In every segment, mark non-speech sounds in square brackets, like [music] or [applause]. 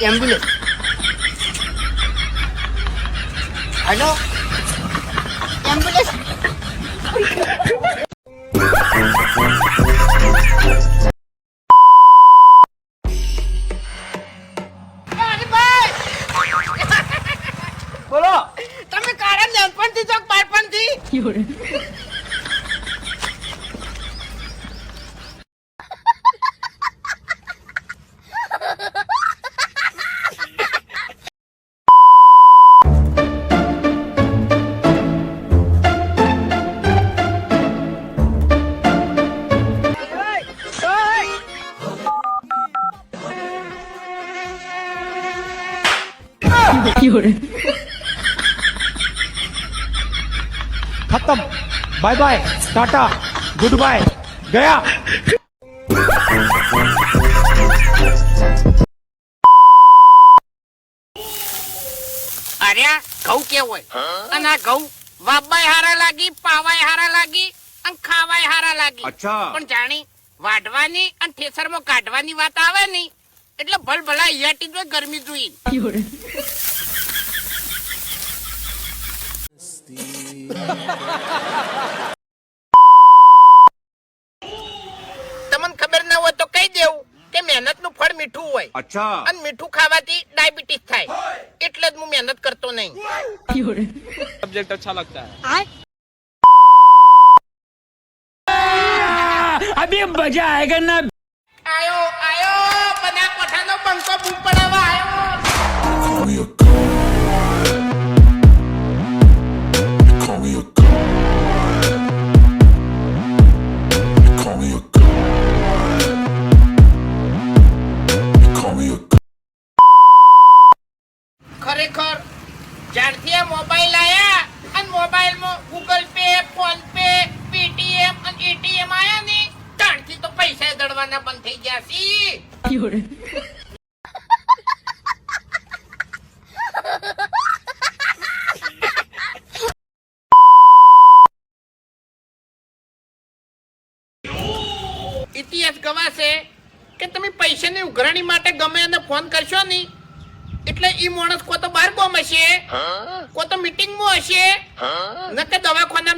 Ambulance hello ambulance બોલો તમે કાળા નાનપણથી ચોક બાળપણથી ખતમ bye bye tata good bye ગયા અરે ઘઉં કેવું હોય અને આ ઘઉં વાબાય હારા લાગી પાવાય હારા લાગી અને ખાવાય હારા લાગી પણ જાણી વાઢવાની અને ઠેસરમાં કાઢવાની વાત આવે નહીં એટલે ભલ ભલા યાટી જોઈ ગરમી જોઈ [laughs] [laughs] તમને ખબર ના હોય તો કહી દેવું કે મહેનતનું ફળ મીઠું હોય. અચ્છા. અને મીઠું ખાવાથી ડાયાબિટીસ થાય. એટલે જ હું મહેનત કરતો નહીં. સબ્જેક્ટ અચ્છા લગતા અભી મજા આયેગા ના આયો આયો બના કોઠાનો બંકો બૂમ પડાવા આયો. ખરેખર જ્યારથી આ મોબાઈલ આવ્યા અને મોબાઈલમાં Google Pay PhonePe Paytm અને એટીએમ આયા ને ત્યારથી તો પૈસા દળવાના બંધ થઈ ગયા છે. [laughs] દવા કે તમે પૈસાની ઉઘરાણી માટે ગમે એને ફોન કરશો નહીં. એટલે ઈ માણસ કો તો બહાર બોમ હશે કો તો મીટિંગ મીટિંગમાં હશે ન કે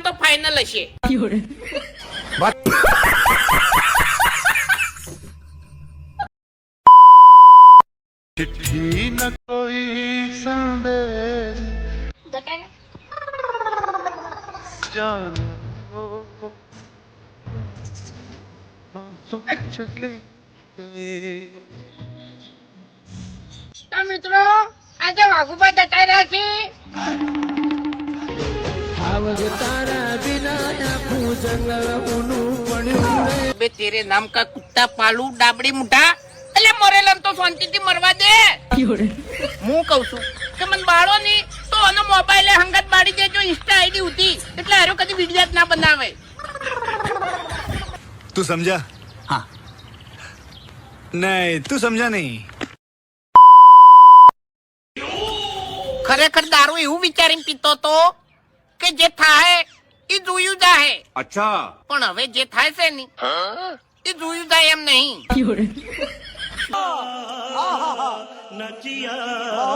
તો ફાઇનલ હશે. ચિઠ્ઠી ન કોઈ સંદેશ તો મિત્રો આજે બે તેરે નામ કા કુત્તા પાલુ ડાબડી મુઠા એટલે મરેલન તો શાંતિથી મરવા દે. હું કઉ છું કે મને બાળો ની તો આનો મોબાઈલ હંગત બાળી દેજો ઇન્સ્ટા આઈડી ઉતી. એટલે હારો કદી વીડિયો ના બનાવે. તું સમજા? હા. નહીં તું સમજા નહીં. ખરેખર દારૂ એવું વિચારીને પીતો તો કે જે થાય એ જોયું જાહે. અચ્છા. પણ હવે જે થાય છે ને એ જોયું જાય એમ નહીં. નચિયા.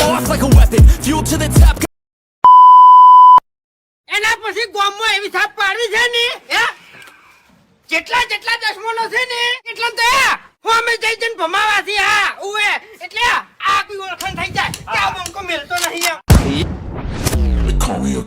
off like a weapon, fuel to the top. એના પછી ગામમાં એવી સાપ પાડવી છે ને હે? જેટલા જેટલા દસમોનો છે ને એટલા હું અમે જઈ જઈને ભમાવા છે હા ઉવે એટલે આ ઓળખાણ થઈ જાય કે આ બંકો મેલતો નહીં એમ. Call me a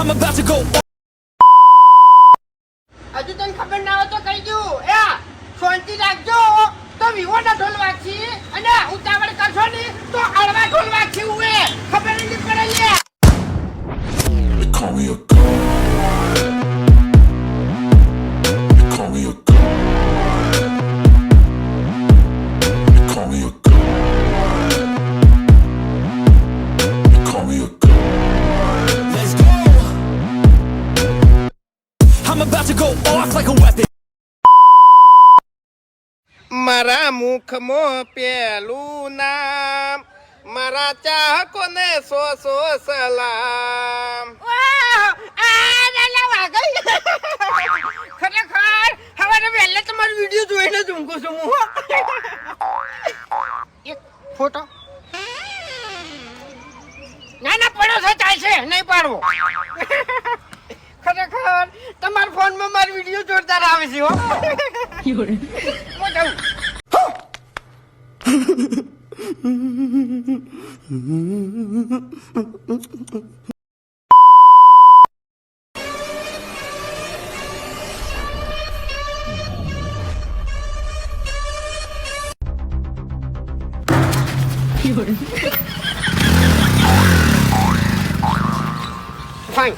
I'm about to go હજુ તને ખબર ના હોય તો કહી દઉં. એ શાંતિ રાખજો. તો વિવો ના ઢોલ વાગશી અને ઉતાવળ કરશો ને તો અળવા ઢોલ વાગશી ઉએ ખબર નહીં પડે લે. મુખમાં પેલું નામ. મારા ચાહકોને સો સો સલામ? ખરેખર હવે પહેલા તમારો વીડિયો જોઈને જ ઊંઘું છું હું. એક ફોટો. ના ના પડો છે ચાલશે નહીં પાડવો. ખરેખર તમારા ફોનમાં મારો વીડિયો જોરદાર આવે છે હો. [laughs] હું જાઉં. Fine.